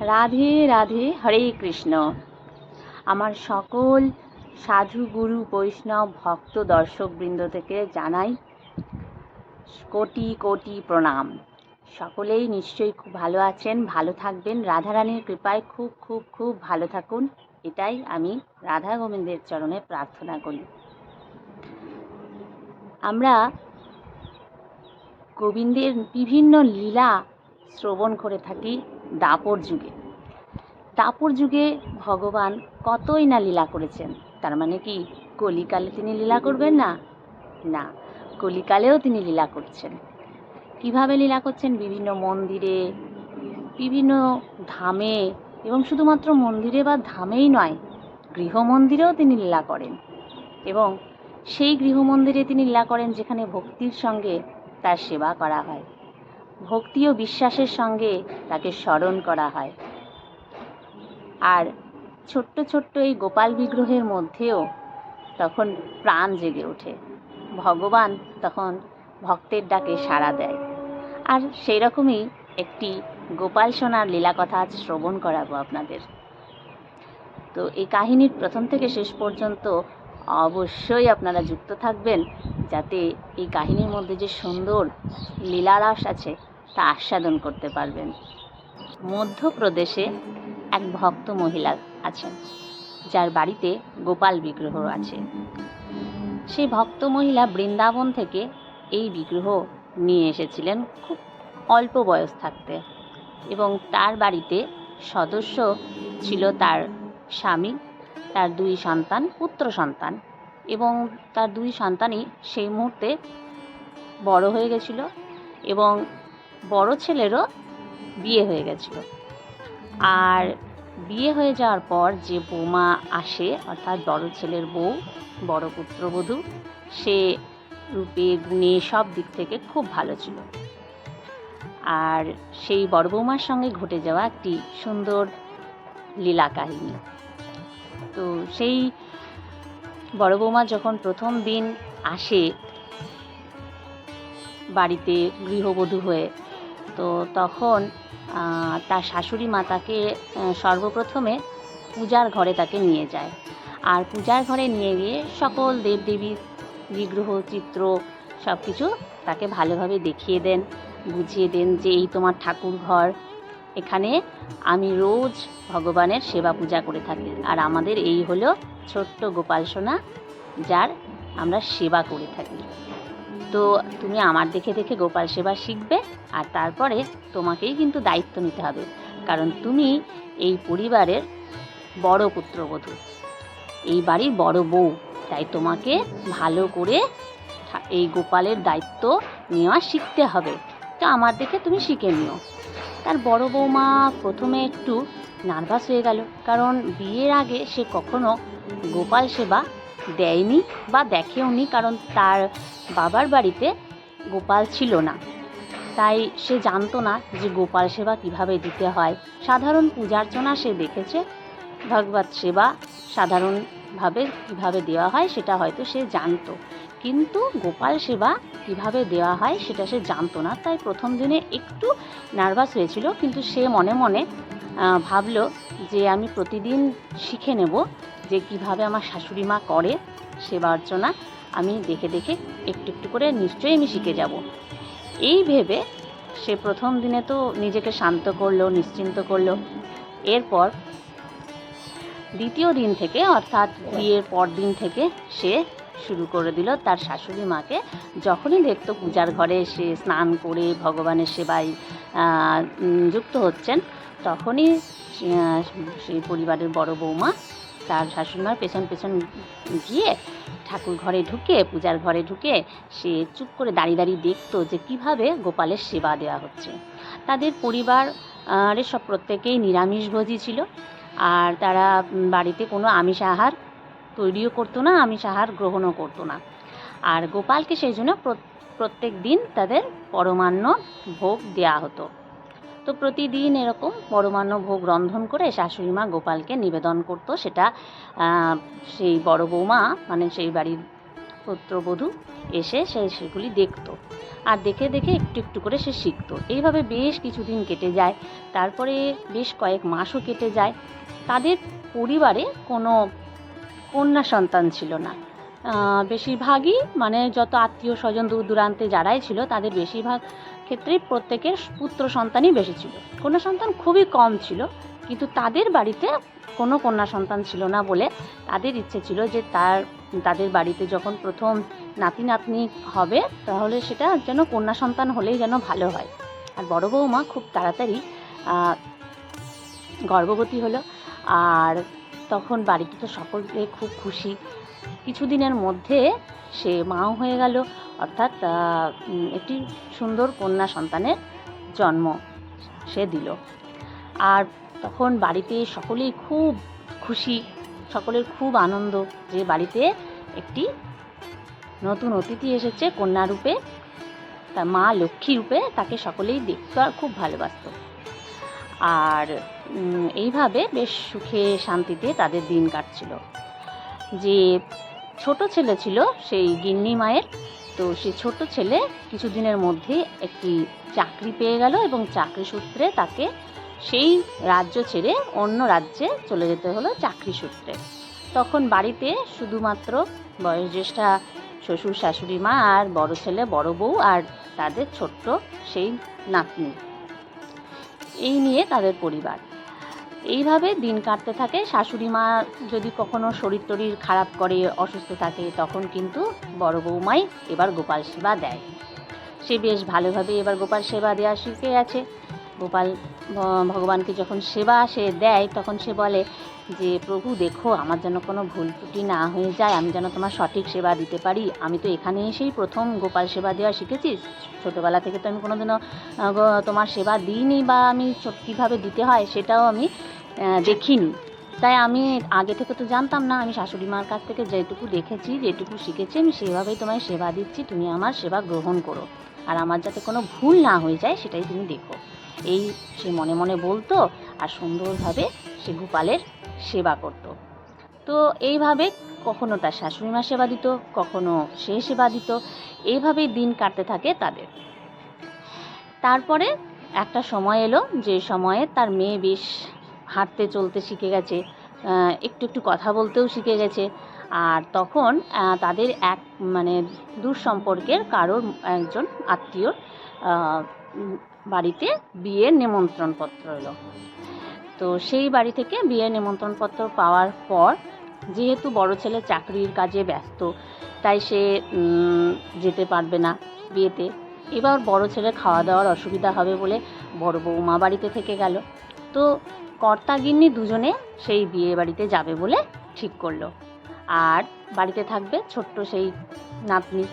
রাধে রাধে, হরে কৃষ্ণ। আমার সকল সাধু গুরু, বৈষ্ণব ভক্ত, দর্শকবৃন্দ থেকে জানাই কোটি কোটি প্রণাম। সকলেই নিশ্চয়ই খুব ভালো আছেন, ভালো থাকবেন। রাধারানীর কৃপায় খুব খুব খুব ভালো থাকুন। এটাই আমি রাধা গোবিন্দের চরণে প্রার্থনা করি। আমরা গোবিন্দের বিভিন্ন লীলা শ্রবণ করে থাকি। দাপর যুগে। দাপর যুগে ভগবান কতই না লীলা করেছেন? তার মানে কি, কলিকালে তিনি লীলা করবেন না? না, কলিকালেও তিনি লীলা করছেন। কীভাবে লীলা করছেন? বিভিন্ন মন্দিরে, বিভিন্ন ধামে, এবং শুধুমাত্র মন্দিরে বা ধামেই নয়, গৃহমন্দিরেও তিনি লীলা করেন। এবং সেই গৃহমন্দিরে তিনি লীলা করেন যেখানে ভক্তির সঙ্গে তার সেবা করা হয়। ভক্তি ও বিশ্বাসের সঙ্গে তাকে স্মরণ করা হয়। আর ছোট্ট ছোট্ট এই গোপাল বিগ্রহের মধ্যেও তখন প্রাণ জেগে ওঠে। ভগবান তখন ভক্তের ডাকে সাড়া দেয়। আর সেই রকমই একটি গোপাল সোনার লীলা কথা আজ শ্রবণ করাবো আপনাদের। তো এই কাহিনীর প্রথম থেকে শেষ পর্যন্ত অবশ্যই আপনারা যুক্ত থাকবেন, যাতে এই কাহিনীর মধ্যে যে সুন্দর লীলারাস আছে তা আস্বাদন করতে পারবেন। মধ্যপ্রদেশে এক ভক্ত মহিলা আছেন, যার বাড়িতে গোপাল বিগ্রহ আছে। সেই ভক্ত মহিলা বৃন্দাবন থেকে এই বিগ্রহ নিয়ে এসেছিলেন খুব অল্প বয়স থাকতে এবং তার বাড়িতে সদস্য ছিল তার স্বামী, তার দুই সন্তান, পুত্র সন্তান এবং তার দুই সন্তানই সেই মুহূর্তে বড় হয়ে গেছিল এবং বড় ছেলেরও বিয়ে হয়ে গেছিল। আর বিয়ে হয়ে যাওয়ার পর যে বৌমা আসে, অর্থাৎ বড় ছেলের বউ, বড় পুত্রবধূ, সে রূপে, গুণে সব দিক থেকে খুব ভালো ছিল। আর সেই বড় বৌমার সঙ্গে ঘটে যাওয়া একটি সুন্দর লীলা কাহিনী। তো সেই বড় বৌমা যখন প্রথম দিন আসে, বাড়িতে গৃহবধূ হয়ে তো তখন তার শাশুড়ি মা তাকে সর্বপ্রথমে পূজার ঘরে তাকে নিয়ে যায়। আর পূজার ঘরে নিয়ে গিয়ে সকল দেবদেবীর বিগ্রহ, চিত্র সব কিছু তাকে ভালোভাবে দেখিয়ে দেন, বুঝিয়ে দেন যে এই তোমার ঠাকুর ঘর। এখানে আমি রোজ ভগবানের সেবা পূজা করে থাকি। আর আমাদের এই হলো ছোট্ট গোপাল সোনা, যার আমরা সেবা করে থাকি। তো তুমি আমার দেখে দেখে গোপাল সেবা শিখবে আর তারপরে তোমাকেই কিন্তু দায়িত্ব নিতে হবে। কারণ তুমি এই পরিবারের বড় পুত্রবধূ। এই বাড়ির বড় বউ। তাই তোমাকে ভালো করে এই গোপালের দায়িত্ব নেওয়া শিখতে হবে। তো আমার দেখে তুমি শিখে নিও। তার বড় বৌমা প্রথমে একটু নার্ভাস হয়ে গেল। কারণ বিয়ের আগে সে কখনো গোপাল সেবা দেয়নি বা দেখেওনি কারণ তার বাবার বাড়িতে গোপাল ছিল না। তাই সে জানতো না যে গোপাল সেবা কীভাবে দিতে হয়। সাধারণ পূজার্চনা সে দেখেছে, ভগবত সেবা সাধারণভাবে কীভাবে দেওয়া হয় সেটা হয়তো সে জানতো। কিন্তু গোপাল সেবা কীভাবে দেওয়া হয় সেটা সে জানতো না। তাই প্রথম দিনে একটু নার্ভাস হয়েছিল, কিন্তু সে মনে মনে ভাবলো যে আমি প্রতিদিন শিখে নেব। যে কীভাবে আমার শাশুড়ি মা করে সেবা অর্চনা আমি দেখে দেখে একটু একটু করে নিশ্চয়ই আমি শিখে যাব। এই ভেবে সে প্রথম দিনে তো নিজেকে শান্ত করল, নিশ্চিন্ত করল। এরপর দ্বিতীয় দিন থেকে, অর্থাৎ বিয়ের পর দিন থেকে সে শুরু করে দিল তার শাশুড়ি মাকে। যখনই দেখতো পূজার ঘরে সে স্নান করে ভগবানের সেবায় যুক্ত হচ্ছেন, তখনই সেই পরিবারের বড় বৌমা তার শাশুড়িমার পেছন পেছন গিয়ে ঠাকুর ঘরে ঢুকে পূজার ঘরে ঢুকে সে চুপ করে দাঁড়িয়ে দাঁড়িয়ে দেখতো যে কীভাবে গোপালের সেবা দেওয়া হচ্ছে। তাদের পরিবার আহ, এর সব প্রত্যেকেই নিরামিষভোজী ছিল। আর তারা বাড়িতে কোনো আমিষ আহার তৈরিও করতো না আমিষ আহার গ্রহণও করতো না। আর গোপালকে সেই জন্য প্র- প্রত্যেক দিন তাদের পরমান্ন ভোগ দেয়া হতো। তো প্রতিদিন এরকম পরমান্ন ভোগ রন্ধন করে শাশুড়ি মা গোপালকে নিবেদন করতো। সেটা সেই বড় বৌমা মানে সেই বাড়ির পুত্রবধূ এসে সে সেগুলি দেখতো। আর দেখে দেখে একটু একটু করে সে শিখতো। এইভাবে বেশ কিছুদিন কেটে যায়। তারপরে বেশ কয়েক মাসও কেটে যায়। তাদের পরিবারে কোনো কন্যা সন্তান ছিল না। বেশিরভাগই মানে যত আত্মীয় স্বজন দূর দূরান্তে যারাই ছিল, তাদের বেশিরভাগ ক্ষেত্রেই প্রত্যেকের পুত্র সন্তানই বেশি ছিল। কন্যা সন্তান খুবই কম ছিল, কিন্তু তাদের বাড়িতে কোনো কন্যা সন্তান ছিল না বলে তাদের ইচ্ছে ছিল যে তার, তাদের বাড়িতে যখন প্রথম নাতি নাতনি হবে, তাহলে সেটা যেন কন্যা সন্তান হলেই যেন ভালো হয়। আর বড় বৌমা খুব তাড়াতাড়ি গর্ভবতী হলো, আর তখন বাড়িতে তো সকলে খুব খুশি। কিছুদিনের মধ্যে সে মাও হয়ে গেল। অর্থাৎ একটি সুন্দর কন্যা সন্তানের জন্ম সে দিল। আর তখন বাড়িতে সকলেই খুব খুশি, সকলের খুব আনন্দ যে বাড়িতে একটি নতুন অতিথি এসেছে কন্যা রূপে। তার মা লক্ষ্মী রূপে তাকে সকলেই দেখতো আর খুব ভালোবাসতো। আর এইভাবে বেশ সুখে শান্তিতে তাদের দিন কাটছিল। যে ছোট ছেলে ছিল সেই গিন্নি মায়ের, তো সে ছোট ছেলে কিছুদিনের মধ্যে একটি চাকরি পেয়ে গেল এবং চাকরি সূত্রে তাকে সেই রাজ্য ছেড়ে অন্য রাজ্যে চলে যেতে হলো চাকরি সূত্রে। তখন বাড়িতে শুধুমাত্র বয়োজ্যেষ্ঠা শ্বশুর শাশুড়ি মা আর বড় ছেলে, বড় বউ আর তাদের ছোট্ট সেই নাতনি। এই নিয়ে তাদের পরিবার। এইভাবে দিন কাটতে থাকে। শাশুড়ি মা যদি কখনো শরীর টরীর খারাপ করে, অসুস্থ থাকে, তখন কিন্তু বড় বৌমাই এবার গোপাল সেবা দেয়। সে বেশ ভালোভাবে এবার গোপাল সেবা দেওয়া শিখে গেছে। গোপাল ভগবানকে যখন সেবা সে দেয়, তখন সে বলে যে, প্রভু, দেখো, আমার যেন কোনো ভুল ত্রুটি না হয়ে যায়। আমি যেন তোমার সঠিক সেবা দিতে পারি। আমি তো এখানে এসেই প্রথম গোপাল সেবা দেওয়া শিখেছি ছোটোবেলা থেকে তো আমি কোনোদিনও তোমার সেবা দিইনি বা আমি কীভাবে দিতে হয় সেটাও আমি দেখিনি। তাই আমি আগে থেকে তো জানতাম না, আমি শাশুড়ি মার কাছ থেকে যেটুকু দেখেছি, যেটুকু শিখেছি, আমি সেভাবেই তোমায় সেবা দিচ্ছি, তুমি আমার সেবা গ্রহণ করো। আর আমার যাতে কোনো ভুল না হয়ে যায়, সেটাই তুমি দেখো। এই সে মনে মনে বলতো, আর সুন্দরভাবে সে গোপালের সেবা করত। তো এইভাবে কখনো তার শাশুড়ি মা সেবা দিত, কখনো সে সেবা দিত, এইভাবেই দিন কাটতে থাকে তাদের। তারপরে একটা সময় এলো, যে সময়ে তার মেয়ে বেশ হাঁটতে চলতে শিখে গেছে একটু একটু কথা বলতেও শিখে গেছে। আর তখন তাদের এক মানে দূর সম্পর্কের কারোর একজন আত্মীয়র বাড়িতে বিয়ের নিমন্ত্রণপত্র এলো। তো সেই বাড়ি থেকে বিয়ের নিমন্ত্রণপত্র পাওয়ার পর, যেহেতু বড় ছেলে চাকরির কাজে ব্যস্ত, তাই সে যেতে পারবে না বিয়েতে। এবার বড় ছেলে খাওয়া দাওয়ার অসুবিধা হবে বলে বড় বৌমা বাড়িতে থেকে গেল। তো কর্তা গিন্নি দুজনে সেই বিয়ে বাড়িতে যাবে বলে ঠিক করল। আর বাড়িতে থাকবে ছোট্ট সেই নাতনি।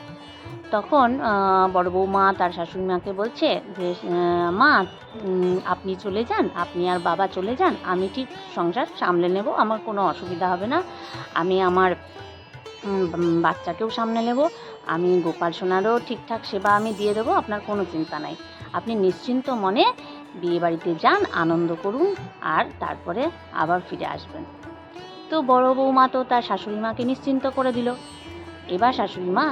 তখন বড় বৌমা তার শাশুড়ি মাকে বলছে যে মা আপনি চলে যান, আপনি আর বাবা চলে যান, আমি ঠিক সংসার সামলে নেব, আমার কোনো অসুবিধা হবে না। আমি আমার বাচ্চাকেও সামনে নেব, আমি গোপাল সোনারও ঠিকঠাক সেবা আমি দিয়ে দেবো, আপনার কোনো চিন্তা নাই। আপনি নিশ্চিন্ত মনে বিয়ে বাড়িতে যান, আনন্দ করুন আর তারপরে আবার ফিরে আসবেন। তো বড় বৌমা তো তার শাশুড়ি মাকে নিশ্চিন্ত করে দিল। এবার শাশুড়ি মা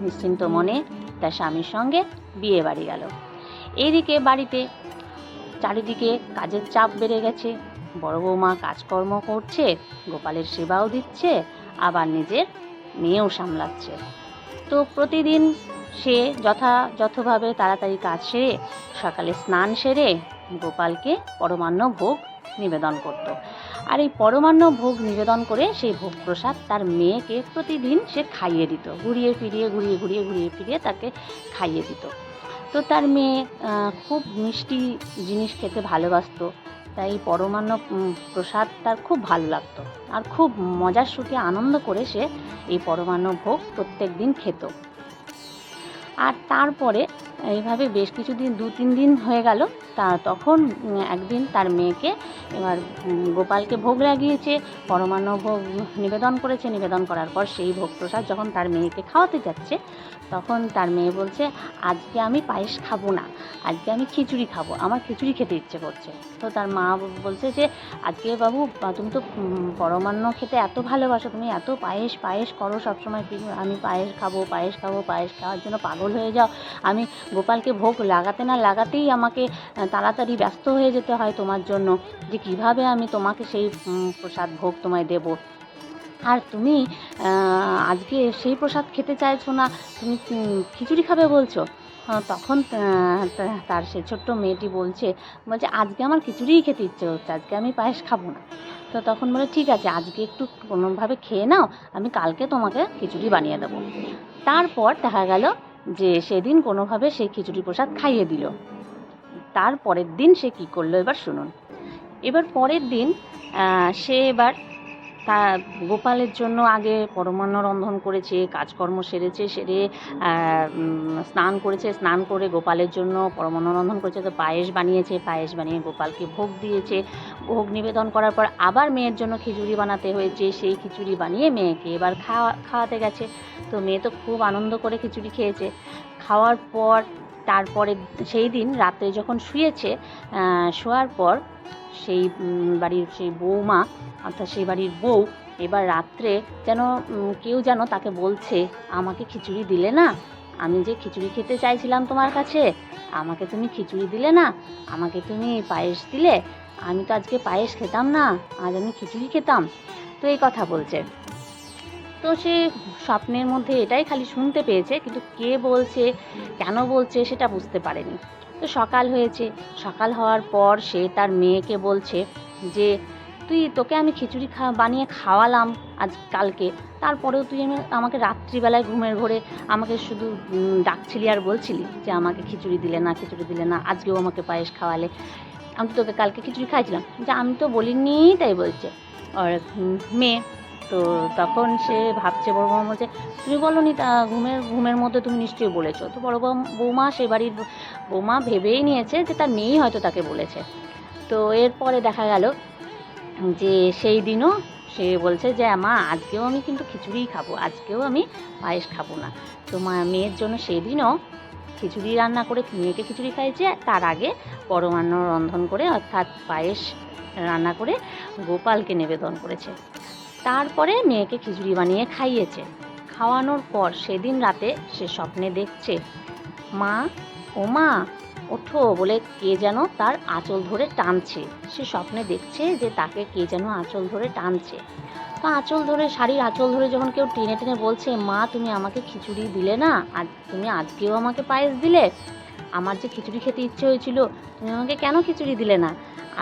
নিশ্চিন্ত মনে তার স্বামীর সঙ্গে বিয়ে বাড়ি গেল। এইদিকে বাড়িতে চারিদিকে কাজের চাপ বেড়ে গেছে। বড় বৌমা কাজকর্ম করছে, গোপালের সেবাও দিচ্ছে, আবার নিজের মেয়েও সামলাচ্ছে। তো প্রতিদিন সে যথাযথভাবে তাড়াতাড়ি কাজ সেরে, সকালে স্নান সেরে গোপালকে পরমান্ন ভোগ নিবেদন করত। আর এই পরমান্ন ভোগ নিবেদন করে সেই ভোগ প্রসাদ তার মেয়েকে প্রতিদিন সে খাইয়ে দিত। ঘুরিয়ে ফিরিয়ে, ঘুরিয়ে ঘুরিয়ে ঘুরিয়ে ফিরিয়ে তাকে খাইয়ে দিত। তো তার মেয়ে খুব মিষ্টি জিনিস খেতে ভালোবাসতো। তাই পরমান্ন প্রসাদ তার খুব ভালো লাগতো। আর খুব মজার সুখে আনন্দ করে সে এই পরমান্ন ভোগ প্রত্যেক দিন খেত। আর তারপরে এইভাবে বেশ কিছুদিন দু তিন দিন হয়ে গেল। তা তখন একদিন তার মেয়েকে এবার গোপালকে ভোগ লাগিয়েছে পরমান্ন ভোগ নিবেদন করেছে। নিবেদন করার পর সেই ভোগ প্রসাদ যখন তার মেয়েকে খাওয়াতে যাচ্ছে, তখন তার মেয়ে বলছে, আজকে আমি পায়েস খাব না, আজকে আমি খিচুড়ি খাব। আমার খিচুড়ি খেতে ইচ্ছে করছে। তো তার মা বলছে যে, আজকে বাবু তুমি তো পরমান্ন খেতে এত ভালোবাসো, তুমি এত পায়েস পায়েস করো সবসময়। আমি পায়েস খাব পায়েস খাব, পায়েস খাওয়ার জন্য পাগল হয়ে যাও। আমি গোপালকে ভোগ লাগাতে না লাগাতেই আমাকে তাড়াতাড়ি ব্যস্ত হয়ে যেতে হয় তোমার জন্য, যে কীভাবে আমি তোমাকে সেই প্রসাদ ভোগ তোমায় দেবো। আর তুমি আজকে সেই প্রসাদ খেতে চাইছো না, তুমি খিচুড়ি খাবে বলছো? তখন তার সে ছোট্ট মেয়েটি বলছে বলছে, আজকে আমার খিচুড়িই খেতে ইচ্ছে হচ্ছে আজকে আমি পায়েস খাব না। তো তখন বলে, ঠিক আছে, আজকে একটু কোনোভাবে খেয়ে নাও, আমি কালকে তোমাকে খিচুড়ি বানিয়ে দেবো। তারপর দেখা গেল যে সেদিন কোনোভাবে সে খিচুড়ি প্রসাদ খাইয়ে দিল। তার পরের দিন সে কি করল এবার শুনুন। এবার পরের দিন সে এবার তা গোপালের জন্য আগে পরমান্ন রন্ধন করেছে, কাজকর্ম সেরেছে, সেরে স্নান করেছে, স্নান করে গোপালের জন্য পরমান্ন রন্ধন করেছে। তো পায়েস বানিয়েছে, পায়েস বানিয়ে গোপালকে ভোগ দিয়েছে। ভোগ নিবেদন করার পর আবার মেয়ের জন্য খিচুড়ি বানাতে হয়েছে। সেই খিচুড়ি বানিয়ে মেয়েকে এবার খাওয়া, খাওয়াতে গেছে। তো মেয়ে তো খুব আনন্দ করে খিচুড়ি খেয়েছে। খাওয়ার পর তারপরে সেই দিন রাত্রে যখন শুয়েছে শোয়ার পর সেই বাড়ির সেই বৌমা, অর্থাৎ সেই বাড়ির বউ এবার রাত্রে যেন কেউ যেন তাকে বলছে, আমাকে খিচুড়ি দিলে না? আমি যে খিচুড়ি খেতে চাইছিলাম তোমার কাছে, আমাকে তুমি খিচুড়ি দিলে না? আমাকে তুমি পায়েস দিলে? আমি তো আজকে পায়েস খেতাম না, আজ আমি খিচুড়ি খেতাম। তো এই কথা বলছে। তো সে স্বপ্নের মধ্যে এটাই খালি শুনতে পেয়েছে, কিন্তু কে বলছে, কেন বলছে সেটা বুঝতে পারেনি। তো সকাল হয়েছে, সকাল হওয়ার পর সে তার মেয়েকে বলছে যে, তুই তোকে আমি খিচুড়ি খা, বানিয়ে খাওয়ালাম আজ কালকে, তারপরেও তুই আমি, আমাকে রাত্রিবেলায় ঘুমের ঘরে আমাকে শুধু ডাকছিলি আর বলছিলি যে আমাকে খিচুড়ি দিলে না, খিচুড়ি দিলে না, আজকেও আমাকে পায়েস খাওয়ালে। আমি তোকে কালকে খিচুড়ি খাইছিলাম। যে আমি তো বলিনি, তাই বলছে। আর মেয়ে তো তখন সে ভাবছে, বড় বৌমা বলছে, তুমি বলো নি তা ঘুমের ঘুমের মধ্যে তুমি নিশ্চয়ই বলেছ। তো বড় বৌমা সে বাড়ির বৌমা ভেবেই নিয়েছে যে তার মেয়েই হয়তো তাকে বলেছে। তো এরপরে দেখা গেল যে সেই দিনও সে বলছে যে, মা, আজকেও আমি কিন্তু খিচুড়িই খাব, আজকেও আমি পায়েস খাব না। তো মা, মেয়ের জন্য সেই দিনও খিচুড়ি রান্না করে মেয়েকে খিচুড়ি খাইয়েছে, তার আগে পরমান্ন রন্ধন করে অর্থাৎ পায়েস রান্না করে গোপালকে নিবেদন করেছে। তারপরে মেয়েকে খিচুড়ি বানিয়ে খাইয়েছে। খাওয়ানোর পর সেদিন রাতে সে স্বপ্নে দেখছে, মা, ও মা, ওঠো, বলে কে যেন তার আঁচল ধরে টানছে। সে স্বপ্নে দেখছে যে তাকে কে যেন আঁচল ধরে টানছে। তো আঁচল ধরে, শাড়ির আঁচল ধরে যখন কেউ টেনে টেনে বলছে, মা, তুমি আমাকে খিচুড়ি দিলে না? আজ তুমি আজকেও আমাকে পায়েস দিলে? আমার যে খিচুড়ি খেতে ইচ্ছে হয়েছিল, তুমি আমাকে কেন খিচুড়ি দিলে না?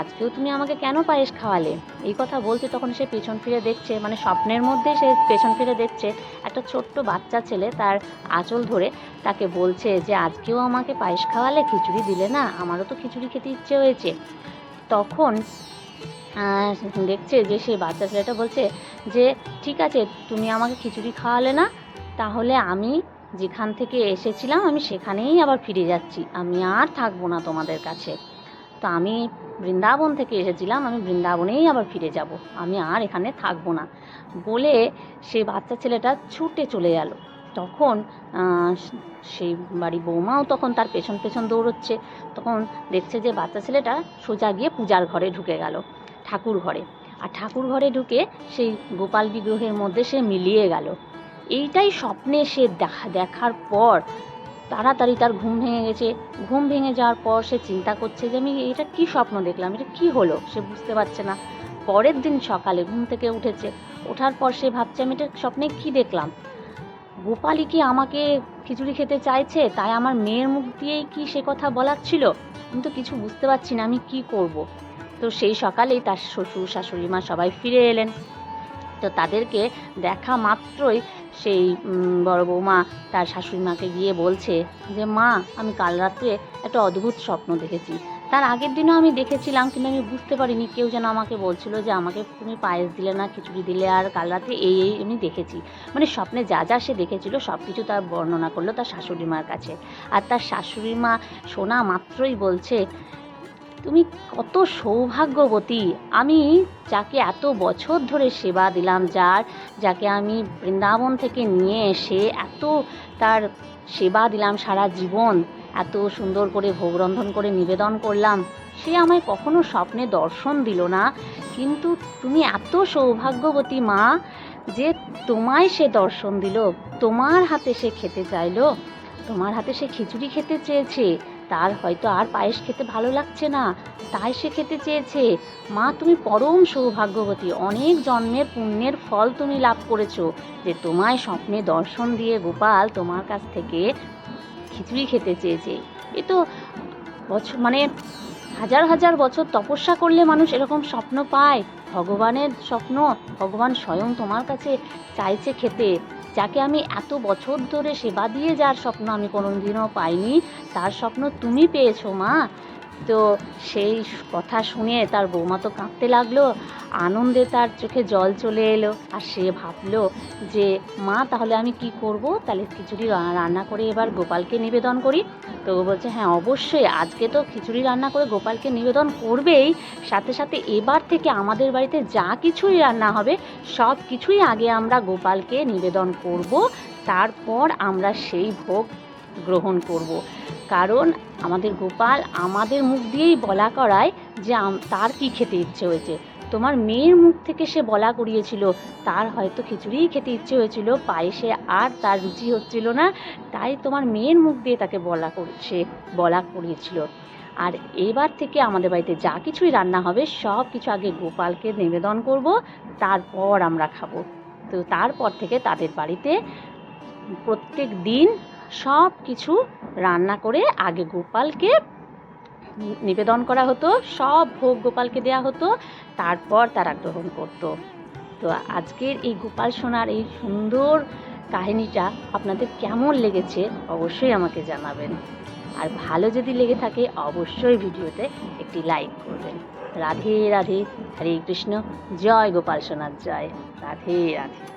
আজকেও তুমি আমাকে কেন পায়েস খাওয়ালে? এই কথা বলছে তখন সে পেছন ফিরে দেখছে মানে স্বপ্নের মধ্যে সে পেছন ফিরে দেখছে একটা ছোট্ট বাচ্চা ছেলে তার আঁচল ধরে তাকে বলছে যে, আজকেও আমাকে পায়েস খাওয়ালে খিচুড়ি দিলে না? আমারও তো খিচুড়ি খেতে ইচ্ছে হয়েছে। তখন দেখছে যে সেই বাচ্চা ছেলেটা বলছে যে, ঠিক আছে, তুমি আমাকে খিচুড়ি খাওয়ালে না, তাহলে আমি যেখান থেকে এসেছিলাম, আমি সেখানেই আবার ফিরে যাচ্ছি। আমি আর থাকব না তোমাদের কাছে। তো আমি বৃন্দাবন থেকে এসেছিলাম, আমি বৃন্দাবনেই আবার ফিরে যাব। আমি আর এখানে থাকব না। বলে সেই বাচ্চা ছেলেটা ছুটে চলে গেল। তখন সেই বাড়ি বৌমাও তখন তার পেছন পেছন দৌড়চ্ছে। তখন দেখছে যে বাচ্চা ছেলেটা সোজা গিয়ে পূজার ঘরে ঢুকে গেল, ঠাকুর ঘরে। আর ঠাকুর ঘরে ঢুকে সেই গোপাল বিগ্রহের মধ্যে সে মিলিয়ে গেল। এইটাই স্বপ্নে সে দেখা, দেখার পর তাড়াতাড়ি তার ঘুম ভেঙে গেছে। ঘুম ভেঙে যাওয়ার পর সে চিন্তা করছে যে আমি এটা কি স্বপ্ন দেখলাম? এটা কি হলো? সে বুঝতে পারছে না। পরের দিন সকালে ঘুম থেকে উঠেছে। ওঠার পর সে ভাবছে, আমি এটা স্বপ্নে কি দেখলাম? গোপালই কি আমাকে খিচুড়ি খেতে চাইছে? তাই আমার মেয়ের মুখ দিয়েই কি সে কথা বলার ছিল? আমি তো কিছু বুঝতে পারছি না, আমি কি করব। তো সেই সকালেই তার শ্বশুর শাশুড়ি মা সবাই ফিরে এলেন। তো তাদেরকে দেখা মাত্রই সেই বড় বৌমা তার শাশুড়ি মাকে গিয়ে বলছে যে, মা, আমি কাল রাত্রে একটা অদ্ভুত স্বপ্ন দেখেছি। তার আগের দিনও আমি দেখেছিলাম কিন্তু আমি বুঝতে পারিনি কেউ যেন আমাকে বলছিল যে, আমাকে তুমি পায়েস দিলে না, খিচুড়ি দিলে আর কাল রাতে এই এই আমি দেখেছি। মানে স্বপ্নে যা যা সে দেখেছিল সব কিছু তার বর্ণনা করল তার শাশুড়ি মার কাছে। আর তার শাশুড়ি মা শোনা মাত্রই বলছে তুমি কত সৌভাগ্যবতী। আমি যাকে এত বছর ধরে সেবা দিলাম, যার, যাকে আমি বৃন্দাবন থেকে নিয়ে এসে এত তার সেবা দিলাম সারা জীবন, এত সুন্দর করে ভোগ রন্ধন করে নিবেদন করলাম, সে আমায় কখনো স্বপ্নে দর্শন দিল না। কিন্তু তুমি এত সৌভাগ্যবতী মা যে তোমায় সে দর্শন দিল, তোমার হাতে সে খেতে চাইলো, তোমার হাতে সে খিচুড়ি খেতে চেয়েছে তার হয়তো আর পায়েস খেতে ভালো লাগছে না। তাই সে খেতে চেয়েছে। মা, তুমি পরম সৌভাগ্যবতী। অনেক জন্মের পুণ্যের ফল তুমি লাভ করেছ যে তোমায় স্বপ্নে দর্শন দিয়ে গোপাল তোমার কাছ থেকে খিচুড়ি খেতে চেয়েছে। এ তো বছর মানে হাজার হাজার বছর তপস্যা করলে মানুষ এরকম স্বপ্ন পায়। ভগবানের স্বপ্ন, ভগবান স্বয়ং তোমার কাছে চাইছে খেতে। যাকে আমি এত বছর ধরে সেবা দিয়ে যার স্বপ্ন আমি কোনোদিনও পাইনি, তার স্বপ্ন তুমি পেয়েছ মা। তো সেই কথা শুনে তার বৌমা তো কাঁদতে লাগল। আনন্দে তার চোখে জল চলে এলো আর সে ভাবলো যে, মা, তাহলে আমি কি করব? তাহলে খিচুড়ি রান্না করে এবার গোপালকে নিবেদন করি। তো বলছে হ্যাঁ অবশ্যই। আজকে তো খিচুড়ি রান্না করে গোপালকে নিবেদন করবেই। সাথে সাথে এবার থেকে আমাদের বাড়িতে যা কিছুই রান্না হবে, সব কিছুই আগে আমরা গোপালকে নিবেদন করব। তারপর আমরা সেই ভোগ গ্রহণ করব। কারণ আমাদের গোপাল আমাদের মুখ দিয়েই বলা করায় যে তার কি খেতে ইচ্ছে হয়েছে। তোমার মেয়ের মুখ থেকে সে বলা করিয়েছিল, তার হয়তো খিচুড়িই খেতে ইচ্ছে হয়েছিল, পায়েসে আর তার রুচি হচ্ছিল না, তাই তোমার মেয়ের মুখ দিয়ে তাকে বলা করছে বলা করিয়েছিল। আর এবার থেকে আমাদের বাড়িতে যা কিছুই রান্না হবে, সব কিছু আগে গোপালকে নিবেদন করব, তারপর আমরা খাব। তো তারপর থেকে তাদের বাড়িতে প্রত্যেক দিন সব কিছু রান্না করে আগে গোপালকে নিবেদন করা হতো, সব ভোগ গোপালকে দেওয়া হতো, তারপর তারা গ্রহণ করত। তো আজকের এই গোপাল সোনার এই সুন্দর কাহিনীটা আপনাদের কেমন লেগেছে অবশ্যই আমাকে জানাবেন। আর ভালো যদি লেগে থাকে অবশ্যই ভিডিওতে একটি লাইক করবেন। রাধে রাধে, হরে কৃষ্ণ, জয় গোপাল সোনার জয়। রাধে রাধে।